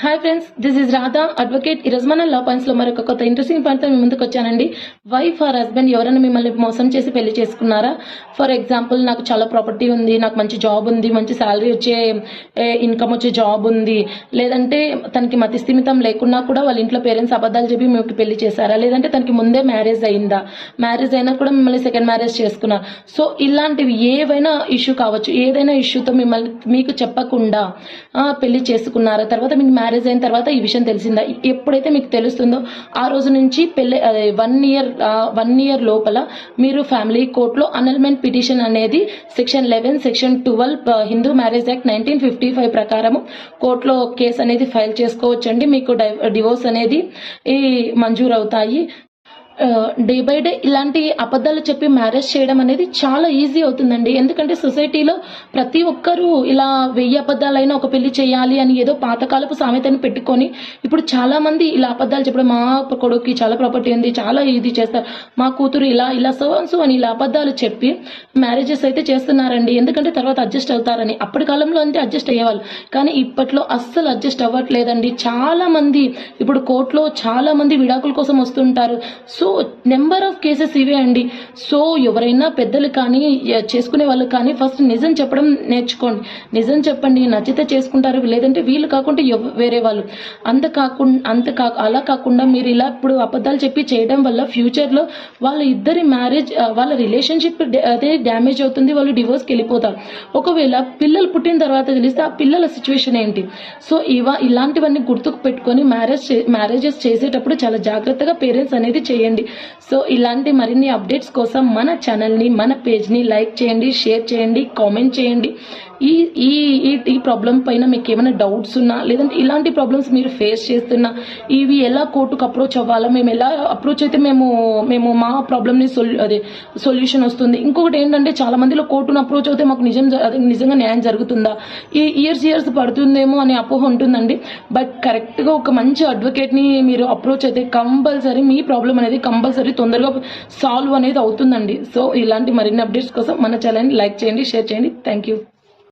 Hi friends this is Radha advocate ఈ రోజు మన లా పాయింట్స్లో మరొక కొత్త ఇంట్రెస్టింగ్ పాయింట్తో మీ ముందుకు వచ్చానండి. వైఫ్ ఆర్ హస్బెండ్ ఎవరైనా మిమ్మల్ని మోసం చేసి పెళ్ళి చేసుకున్నారా? ఫర్ ఎగ్జాంపుల్ నాకు చాలా ప్రాపర్టీ ఉంది నాకు మంచి జాబ్ ఉంది మంచి శాలరీ వచ్చే ఇన్కమ్ వచ్చే జాబ్ ఉంది. లేదంటే తనకి మతి స్థిమితం లేకున్నా కూడా వాళ్ళ ఇంట్లో పేరెంట్స్ అబద్ధాలు చెప్పి మీకు పెళ్ళి చేశారా? లేదంటే తనకి ముందే మ్యారేజ్ అయిందా? మ్యారేజ్ అయినా కూడా మిమ్మల్ని సెకండ్ మ్యారేజ్ చేసుకున్నారు సో ఇలాంటివి ఏవైనా ఇష్యూ కావచ్చు. ఏదైనా ఇష్యూతో మిమ్మల్ని మీకు చెప్పకుండా పెళ్ళి చేసుకున్నారా? తర్వాత మీకు మ్యారేజ్ అయిన తర్వాత ఈ విషయం తెలిసిందా? ఎప్పుడైతే మీకు తెలుస్తుందో ఆ రోజు నుంచి పెళ్ళి వన్ ఇయర్ వన్ ఇయర్ లోపల మీరు ఫ్యామిలీ కోర్టులో అనల్మెంట్ పిటిషన్ అనేది section eleven section twelve Hindu marriage act nineteen fifty five ప్రకారము కోర్టులో కేసు అనేది ఫైల్ చేసుకోవచ్చండి. మీకు డివోర్స్ అనేది ఈ మంజూరు అవుతాయి డే బై డే ఇలాంటి అబద్ధాలు చెప్పి మ్యారేజ్ చేయడం అనేది చాలా ఈజీ అవుతుందండి. ఎందుకంటే సొసైటీలో ప్రతి ఒక్కరూ ఇలా వెయ్యి అబద్ధాలైనా ఒక పెళ్ళి చేయాలి అని ఏదో పాతకాలపు సామెతని పెట్టుకొని ఇప్పుడు చాలా మంది ఇలా అబద్ధాలు చెప్పడం మా కొడుకుకి చాలా ప్రాపర్టీ ఉంది చాలా ఇది చేస్తారు. మా కూతురు ఇలా ఇలా సో సో అని ఇలా అబద్ధాలు చెప్పి మ్యారేజెస్ అయితే చేస్తున్నారండి. ఎందుకంటే తర్వాత అడ్జస్ట్ అవుతారని. అప్పటి కాలంలో అంతే అడ్జస్ట్ అయ్యేవాళ్ళు. కానీ ఇప్పట్లో అస్సలు అడ్జస్ట్ అవ్వట్లేదండి. చాలా మంది ఇప్పుడు కోర్టులో చాలా మంది విడాకుల కోసం వస్తుంటారు. So so number of cases ఇవే అండి. సో ఎవరైనా పెద్దలు కానీ చేసుకునే వాళ్ళు కానీ ఫస్ట్ నిజం చెప్పడం నేర్చుకోండి. నిజం చెప్పండి నచ్చితే చేసుకుంటారు లేదంటే వీళ్ళు కాకుండా వేరే వాళ్ళు. అంత కాకుండా అంత కా అలా కాకుండా మీరు ఇలా ఇప్పుడు అబద్ధాలు చెప్పి చేయడం వల్ల ఫ్యూచర్లో వాళ్ళ ఇద్దరి మ్యారేజ్ వాళ్ళ రిలేషన్షిప్ అదే డ్యామేజ్ అవుతుంది వాళ్ళు డివోర్స్కి వెళ్ళిపోతారు. ఒకవేళ పిల్లలు పుట్టిన తర్వాత తెలిస్తే ఆ పిల్లల సిచ్యువేషన్ ఏంటి? సో ఇవా ఇలాంటివన్నీ గుర్తుకు పెట్టుకొని మ్యారేజ్ మ్యారేజెస్ చేసేటప్పుడు చాలా జాగ్రత్తగా పేరెంట్స్ అనేది చేయండి. సో ఇలాంటి మరిన్ని అప్డేట్స్ కోసం మన ఛానల్ని మన పేజ్ని లైక్ చేయండి షేర్ చేయండి కామెంట్ చేయండి. ఈ ఈ ఈ ఈ ప్రాబ్లం పైన మీకు ఏమైనా డౌట్స్ ఉన్నా లేదంటే ఇలాంటి ప్రాబ్లమ్స్ మీరు ఫేస్ చేస్తున్నా ఇవి ఎలా కోర్టుకు అప్రోచ్ అవ్వాలా మేము ఎలా అప్రోచ్ అయితే మేము మేము మా ప్రాబ్లమ్ని సొల్యూ అదే సొల్యూషన్ వస్తుంది. ఇంకొకటి ఏంటంటే చాలా మందిలో కోర్టును అప్రోచ్ అవుతే మాకు నిజం జ- అదే నిజంగా న్యాయం జరుగుతుందా? ఈ ఇయర్స్ ఇయర్స్ పడుతుందేమో అనే అపోహ ఉంటుందండి. బట్ కరెక్ట్గా ఒక మంచి అడ్వకేట్ని మీరు అప్రోచ్ అయితే కంపల్సరీ మీ ప్రాబ్లం అనేది కంపల్సరీ తొందరగా సాల్వ్ అనేది అవుతుందండి. సో ఇలాంటి మరిన్ని అప్డేట్స్ కోసం మన ఛానల్ని లైక్ చేయండి షేర్ చేయండి. Thank you